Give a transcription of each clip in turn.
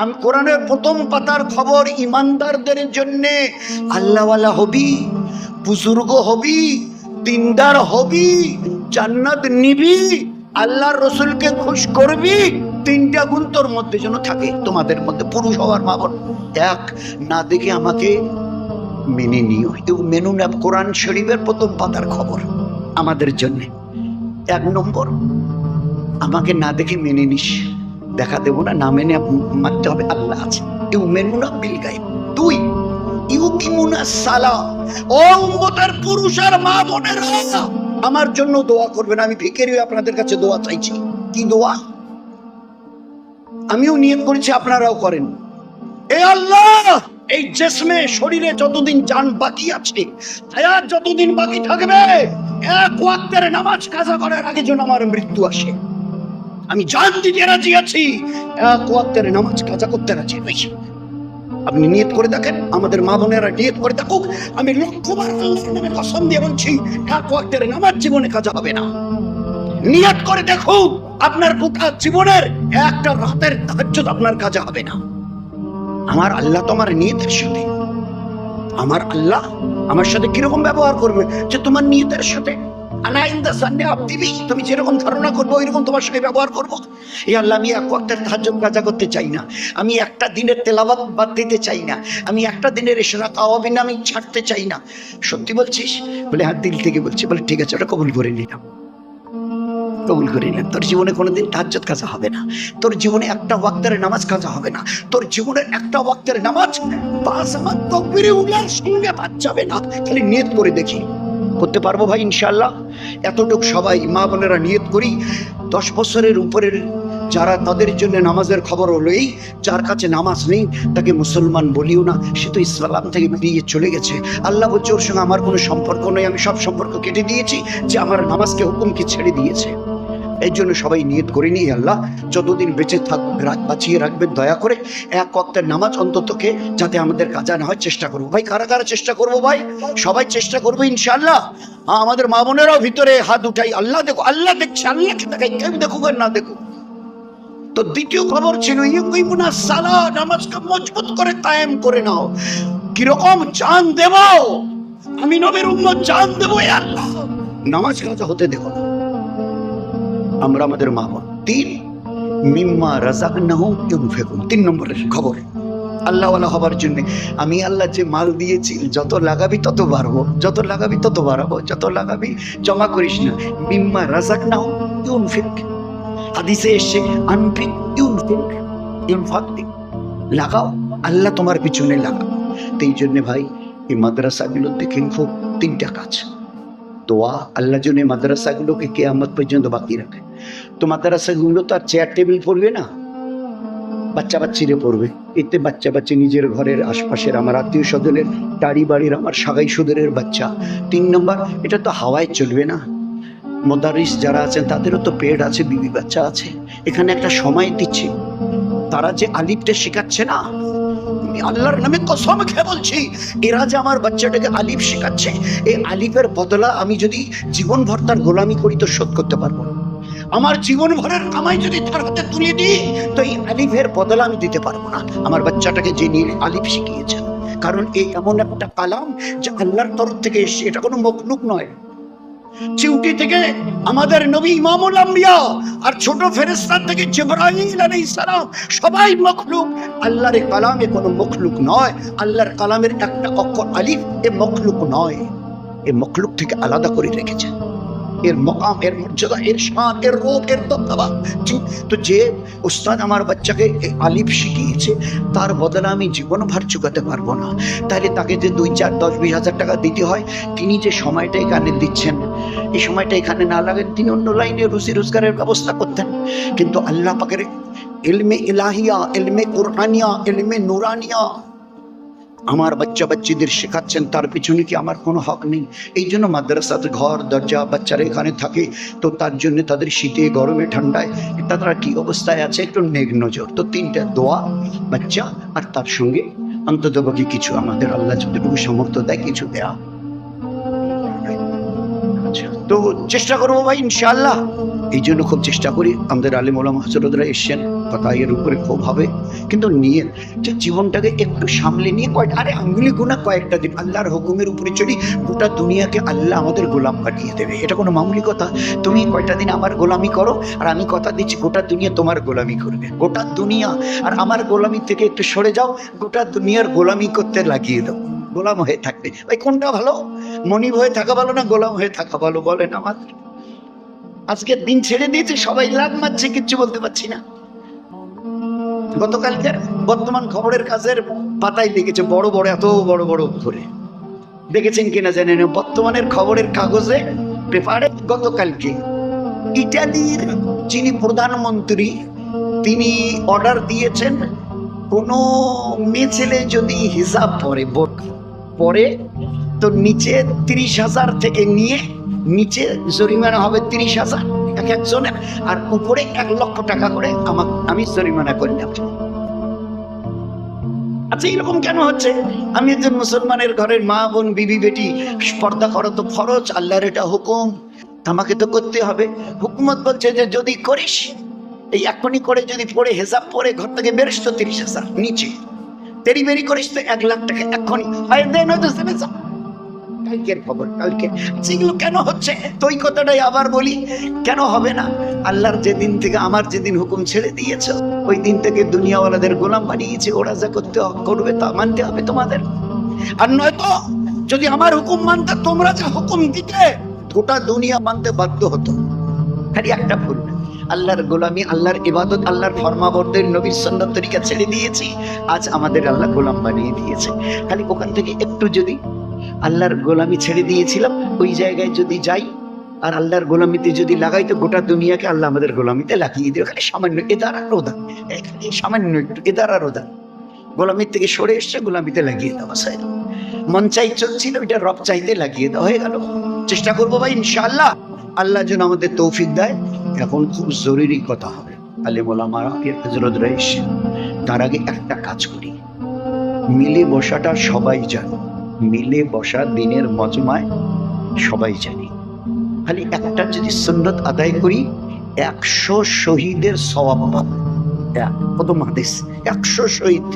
আমি কোরআনের প্রথম পাতার খবর ইমানদারদের জন্য। আল্লাহওয়ালা হবি, বুজুর্গ হবি, দিনদার হবি, জান্নাত নিবি, আল্লাহর রসুলকে খুশ করবি, তিনটা গুণ তোর মধ্যে যেন থাকে, তোমাদের মধ্যে পুরুষ হওয়ার মা এক না দেখে আমাকে মেনে নিও। এও মেনু না কোরআন শরীফের প্রথম পাতার খবর আমাদের জন্য। এক নম্বর, আমাকে না দেখে মেনে নিস। দেখা দেবো না না মেনে মানতে হবে, আল্লাহ আছে। বিল গাইব দুই, ইউ কিমুনা সালা। উম্মতের পুরুষ আর মা আমার জন্য দোয়া করবেন, আমি আপনাদের কাছে দোয়া চাইছি। কি দোয়া? আমিও নিয়ত করেছি, আপনারাও করেন। এ আল্লাহ, এই জেসমে শরীরে যতদিন জান বাকি আছে, হায়াত যতদিন বাকি থাকবে, এক ওয়াক্তের নামাজ কাজা করার আগে যেন আমার মৃত্যু আসে। আমি জান দিতে রাজি আছি। এক ওয়াক্তের নামাজ কাজা করতে রাজি নই। আপনি নিয়ত করে দেখেন, আমাদের মা বোনেরা নিয়ত করে দেখুক, আমি লক্ষ্যবার আল্লাহর নামে কসম দিয়ে বলছি এক ওয়াক্তের নামাজ জীবনে কাজা হবে না। নিয়ত করে দেখুক, আপনার গোটা জীবনের একটা রাতের তাহাজ্জুদ আপনার কাজে হবে না। আমার আল্লাহ তোমার নিয়তের সাথে। আমার আল্লাহ আমার সাথে কীরকম ব্যবহার করবে যে তোমার নিয়তের সাথে তুমি যেরকম ধারণা করব তোমার সঙ্গে ব্যবহার করব। এই আল্লাহ, আমি কাজা করতে চাই না। আমি একটা দিনের বাদ দিতে চাই না। আমি একটা দিনের আওয়াবিন আমি ছাড়তে চাই না। সত্যি বলছিস? বলে হ্যাঁ দিল থেকে বলছি, বলে, ঠিক আছে, ওটা কবুল করে নিলাম। কবুল করে তোর জীবনে কোনোদিন তাহাজ্জুদ কাজা হবে না। তোর জীবনে একটা ওয়াক্তের নামাজ কাজা হবে না। তোর জীবনের একটা ওয়াক্তের নামাজ, পাঁচ আমার তকবিরে সঙ্গে বাদ যাবে না। খালি নিয়ত করে দেখি। করতে পারব ভাই ইনশাল্লাহ এতটুক সবাই মা বোনেরা নিয়ত করি, দশ বছরের উপরের যারা তাদের জন্য নামাজের খবর হলো এই যার কাছে নামাজ নেই, তাকে মুসলমান বলিও না, সে তো ইসলাম থেকে বেরিয়ে চলে গেছে। আল্লাহ বলছে, ওর সঙ্গে আমার কোনো সম্পর্ক নেই, আমি সব সম্পর্ক কেটে দিয়েছি, যে আমার নামাজকে হুকুমকে ছেড়ে দিয়েছে। এই জন্য সবাই নিয়ত করে নিয়ে আল্লাহ। যতদিন বেঁচে থাক রাত বাঁচিয়ে রাখবেন দয়া করে। এক ওয়াক্তের নামাজ অন্ততকে যাতে আমাদের কাজা না হয় চেষ্টা করব। ভাই কারা কারা চেষ্টা করব ভাই? সবাই চেষ্টা করব ইনশাআল্লাহ। হ্যাঁ, আমাদের মা বোনেরাও ভিতরে হাত উঠাই আল্লাহ দেখো আল্লাহ দেখছে আল্লাহকে দেখাই কেউ দেখুক আর না দেখুক। তো দ্বিতীয় খবর ছিল সালা নামাজকে মজবুত করে কায়েম করে নাও। কীরকম জান দেব? আমি নবীর উম্মত জান দেবো আল্লাহ। নামাজ কাজা হতে দেব না। আমরা আমাদের মা বোন, তিন। মিম্মা রাজাক নাহ ফেকুন তিন নম্বরের খবর। আল্লাহওয়ালা হবার জন্য আমি আল্লাহ যে মাল দিয়েছি, যত লাগাবি তত বাড়বো, যত লাগাবি তত বাড়াবো, যত লাগাবি জমা করিস না। মিম্মা রাজাক নাহ ইউন ফেক হাদিসে এসছে আনফিক ইউন ফেক ইউন ফাকদিক লাগাও, আল্লাহ তোমার পিছনে লাগাও তো এই জন্য ভাই, এই মাদ্রাসাগুলো দেখেন খুব তিনটা কাজ। দোয়া, আল্লাহ জন্য মাদ্রাসাগুলোকে কেয়ামত পর্যন্ত বাকি রাখে। তো মাদ্রাসাগুলো তো আর চেয়ার টেবিল পড়বে না? বাচ্চা বাচ্চিরে পড়বে। এতে বাচ্চা বাচ্চা নিজের ঘরের আশপাশের আমার আত্মীয় স্বজনের টাড়ি বাড়ির আমার সাগাই সুদরের বাচ্চা। তিন নম্বর, এটা তো হাওয়ায় চলবে না। মোদারিস যারা আছেন, তাদেরও তো পেট আছে, বিবি বাচ্চা আছে। এখানে একটা সময় দিচ্ছে। তারা যে আলিফটা শেখাচ্ছে না আল্লাহর নামে কসম খেয়ে বলছি, এরা যে আমার বাচ্চাটাকে আলিফ শেখাচ্ছে এই আলিফের বদলা আমি যদি জীবন ভর তার গোলামি করি তো শোধ করতে পারব না। আমার জীবন ভরের কামাই যদি তার হাতে তুলে দিই, তো এই আলিফের বদলা আমি দিতে পারব না। আমার বাচ্চাটাকে যে নিয়ে আলিফ শিখিয়েছেন। কারণ এই এমন একটা কালাম যে আল্লাহর তরফ থেকে এসে এটা কোনো মকলুক নয়। চিউটি থেকে আমাদের নবী ইমামুল আম্বিয়া আর ছোট ফেরেস্তার থেকে জিবরাইল আলাইহিস সালাম সবাই মখলুক। আল্লাহর কালামে কোনো মখলুক নয়। আল্লাহর কালামের একটা অক্ষর আলিফ, এ মখলুক নয়। এ মখলুক থেকে আলাদা করে রেখেছেন এর মকাম, এর মর্যাদা, এর শান, এর রূপ, এর দবদবা তো যে উস্তাদ আমার বাচ্চাকে আলিফ শিখিয়েছে, তার বদলে আমি জীবন ভার চুকাতে পারব না। তাহলে তাকে যে দুই, চার, দশ, বিশ হাজার টাকা দিতে হয়, তিনি যে সময়টা এখানে দিচ্ছেন, এই সময়টা এখানে না লাগেন তিনি অন্য লাইনে রুজি রোজগারের ব্যবস্থা করতেন। কিন্তু আল্লাহ পাকের এলমে ইলাহিয়া এলমে কোরআনিয়া এলমে নুরানিয়া আমার বাচ্চা বাচ্চিদের শেখাচ্ছেন, তার পিছনে কি আমার কোনো হক নেই? এই জন্য মাদ্রাসাতে ঘর, দরজা, বাচ্চারা এখানে থাকে। তো তার জন্য তাদের শীতে, গরমে, ঠান্ডায় তারা কি অবস্থায় আছে? একটু নেঘ নজর। তো তিনটা দোয়া বাচ্চা আর তার সঙ্গে অন্তত কিছু আমাদের আল্লাহ যতটুকু সমর্থ দেয়, কিছু দেয়া। তো চেষ্টা করব ভাই, ইনশাআল্লাহ। এই জন্য খুব চেষ্টা করি। আমাদের আলিম ওলাম হজরতরা এসছেন, কথা এর উপরে খুব হবে। কিন্তু নিয়ে, যে জীবনটাকে একটু সামলে নিয়ে কয়টা, আরে আঙ্গুলি গুণা কয়েকটা দিন, আল্লাহর হুকুমের উপরে চলি গোটা দুনিয়াকে আল্লাহ আমাদের গোলাম বানিয়ে দেবে। এটা কোনো মামুলি কথা। তুমি কয়টা দিন আমার গোলামি করো, আর আমি কথা দিচ্ছি, গোটা দুনিয়া তোমার গোলামি করবে। গোটা দুনিয়া আর আমার গোলামি থেকে একটু সরে যাও, গোটা দুনিয়ার গোলামি করতে লাগিয়ে দাও। গোলাম হয়ে থাকবে। ভাই, কোনটা ভালো? মনিব হয়ে থাকা ভালো না গোলাম হয়ে থাকা ভালো বলেন আমাদের? আজকে দিন ছেড়ে দিয়েছে, সবাই লাভ মারছে, কিচ্ছু বলতে পারছি না। গতকালকের বর্তমান খবরের কাজের পাতায় দেখেছে, বড় বড়, এত বড় বড় করে দেখেছেন কিনা জানেন বর্তমানের খবরের কাগজে পেপারে গতকালকে ইটালির যিনি প্রধানমন্ত্রী, তিনি অর্ডার দিয়েছেন, কোনো মেয়ে ছেলে যদি হিসাব পরে বোর্ড পরে তো নিচে তিরিশ হাজার থেকে নিয়ে নিচে জরিমানা হবে তিরিশ হাজার, এক একজনের আর উপরে এক লক্ষ টাকা করে আমার, আমি জরিমানা করলাম আচ্ছা এরকম কেন হচ্ছে? আমি একজন মুসলমানের ঘরের মা বোন, বিবি, বেটি, পর্দা করা তো ফরজ, আল্লাহর এটা হুকুম, আমাকে তো করতে হবে। হুকুমত বলছে যে যদি করিস, এই এখনই করে যদি পড়ে হেসাব পরে ঘর থেকে বেরিস তো তিরিশ হাজার নিচে। করিস তো, এক লাখ টাকা এখনই দেন হয়তো সেভেন কালকের খবর, কালকে। সেগুলো কেন হচ্ছে? তো ওই কথাটাই আবার বলি, কেন হবে না? আল্লাহর যেদিন থেকে আমার যেদিন হুকুম ছেড়ে দিয়েছে, ওই দিন থেকে দুনিয়াওয়ালাদের গোলাম বানিয়েছে, ওরা যা করতে করবে তা মানতে হবে তোমাদের। আর নয়তো, যদি আমার হুকুম মানতে তোমরা যা হুকুম দিতে, গোটা দুনিয়া মানতে বাধ্য হতো। খালি একটা ভুল। আল্লাহর গোলামি, আল্লাহর ইবাদত, আল্লাহর ফরমাবরদের নবীর সন্ন্যত তরিকা ছেড়ে দিয়েছি, আজ আমাদের আল্লাহ গোলাম বানিয়ে দিয়েছে। খালি ওখান থেকে একটু যদি আল্লাহর গোলামি ছেড়ে দিয়েছিলাম, ওই জায়গায় যদি যাই, আর আল্লাহর গোলামিতে যদি লাগাই, তো গোটা দুনিয়াকে আল্লাহ আমাদের গোলামিতে লাগিয়ে দিও খালি সামান্য এদার আর রোদা এখানে সামান্য একটু এদার আর রোদা। গোলামির থেকে সরে এসছে গোলামিতে লাগিয়ে দেওয়া সাহেব। মন চাই চলছিল এটা রব চাইতে লাগিয়ে দেওয়া হয়ে গেল। চেষ্টা করব ভাই, ইনশাআল্লাহ। আল্লাহ যেন আমাদের তৌফিক দেয়। এখন খুব জরুরি কথা হবে। আলে মোলামারা হজরত তার আগে একটা কাজ করি। মিলে বসাটা সবাই জানে, মিলে বসা দিনের মজমায় সবাই জানি। খালি একটা যদি সুন্নত আদায় করি, একশো শহীদের সবাব পাবো। প্রথম হাদিস একশো শহীদ,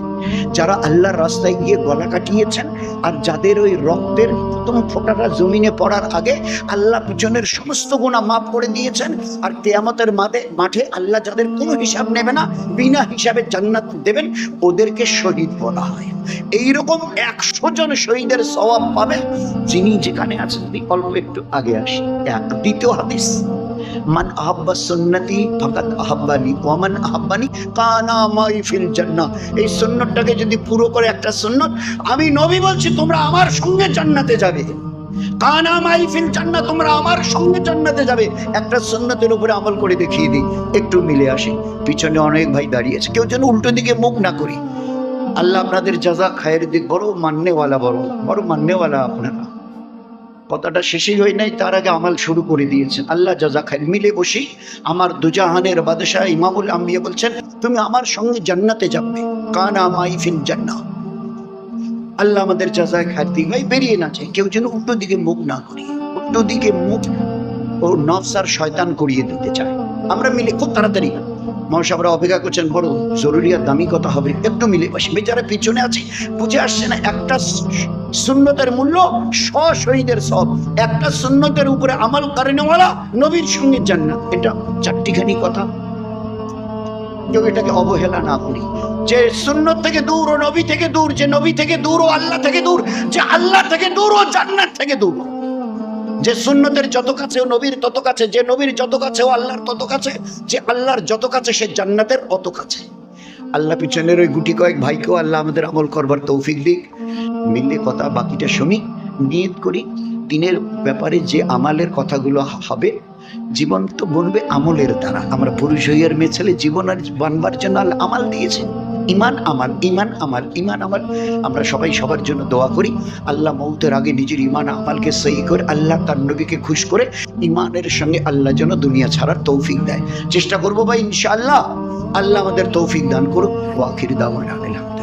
যারা আল্লাহর রাস্তায় গিয়ে গলা কাটিয়েছেন আর যাদের ওই রক্তের প্রথম ফোঁটাটা জমিনে পড়ার আগে আল্লাহ পিছনের সমস্ত গুণা মাফ করে দিয়েছেন আর কেয়ামতের মাঠে মাঠে আল্লাহ যাদের কোনো হিসাব নেবে না, বিনা হিসাবে জান্নাত দেবেন, ওদেরকে শহীদ বলা হয়। এইরকম একশো জন শহীদের স্বভাব পাবে যিনি যেখানে আছেন। অল্প একটু আগে আসি। এক, দ্বিতীয় হাদিস। মান আহাব্বা সুন্নতি ফাকাত আহাব্বানি ওয়ামান আহাব্বানি কানা ফিল জান্নাহ। এই সুন্নতটাকে যদি পুরো করে একটা সুন্নত, আমি নবী বলছি, তোমরা আমার সঙ্গে জান্নাতে যাবে। কানা মাই ফিল জান্নাহ, তোমরা আমার সঙ্গে জান্নাতে যাবে। একটা সুন্নতের উপরে আমল করে দেখিয়ে দিই, একটু মিলে আসি। পিছনে অনেক ভাই দাঁড়িয়েছে কেউ যেন উল্টো দিকে মুখ না করি। আল্লাহ আপনাদের জাজা খায়ের দিক বড় মান্যওয়ালা বড় বড় মান্যওয়ালা আপনারা। কথাটা শেষই হয় নাই, তার আগে আমাল শুরু করে দিয়েছেন। আল্লাহ জাজা খায় মিলে বসি আমার দুজাহানের বাদশাহ ইমামুল আম্বিয়া বলছেন, তুমি আমার সঙ্গে জান্নাতে যাবে। কানা মাই ফিল জান্নাহ। আল্লাহ আমাদের জাজায় খায় দিক ভাই বেরিয়ে না যায়, কেউ যেন উল্টো দিকে মুখ না করি উল্টো দিকে মুখ ও নফস আর শয়তান করিয়ে দিতে চায়। আমরা মিলে খুব তাড়াতাড়ি মহাসাবরা অপেক্ষা করছেন, বড় জরুরি আর দামি কথা হবে। একটু মিলে বসে। যারা পিছনে আছি, বুঝে আসছে না, একটা সুন্নতের মূল্য শ শহীদের সব। একটা সুন্নতের উপরে আমল কারণেওয়ালা নবীর সঙ্গে জান্নাত। এটা চারটিখানি কথা। কেউ এটাকে অবহেলা না করি। যে সুন্নত থেকে দূর ও নবী থেকে দূর, যে নবী থেকে দূর ও আল্লাহ থেকে দূর, যে আল্লাহ থেকে দূর ও জান্নাত থেকে দূর। যে সুন্নতের যত কাছে নবীর তত কাছে, যে নবীর যত কাছে ও আল্লাহর তত কাছে, যে আল্লাহর যত কাছে সে জান্নাতের অত কাছে। আল্লাহ পিছনের ওই গুটি কয়েক ভাইকেও আল্লাহ আমাদের আমল করবার তৌফিক দিক। মিললে কথা, বাকিটা শুনি, নিয়ত করি। দিনের ব্যাপারে যে আমালের কথাগুলো হবে জীবন তো বনবে আমলের দ্বারা। আমরা পুরুষ হইয়ার মেয়ে ছেলে জীবন আর বানবার জন্য আমাল দিয়েছে ইমান আমার ইমান আমার ইমান আমার। আমরা সবাই সবার জন্য দোয়া করি। আল্লাহ মৌতের আগে নিজের ইমান আমালকে সহি করে, আল্লাহ তার নবীকে খুশ করে ইমানের সঙ্গে আল্লাহ যেন দুনিয়া ছাড়ার তৌফিক দেয়। চেষ্টা করব ভাই, ইনশাআল্লাহ। আল্লাহ আমাদের তৌফিক দান করুক। ওয়াকির দাওয়ান আলহামদুলিল্লাহ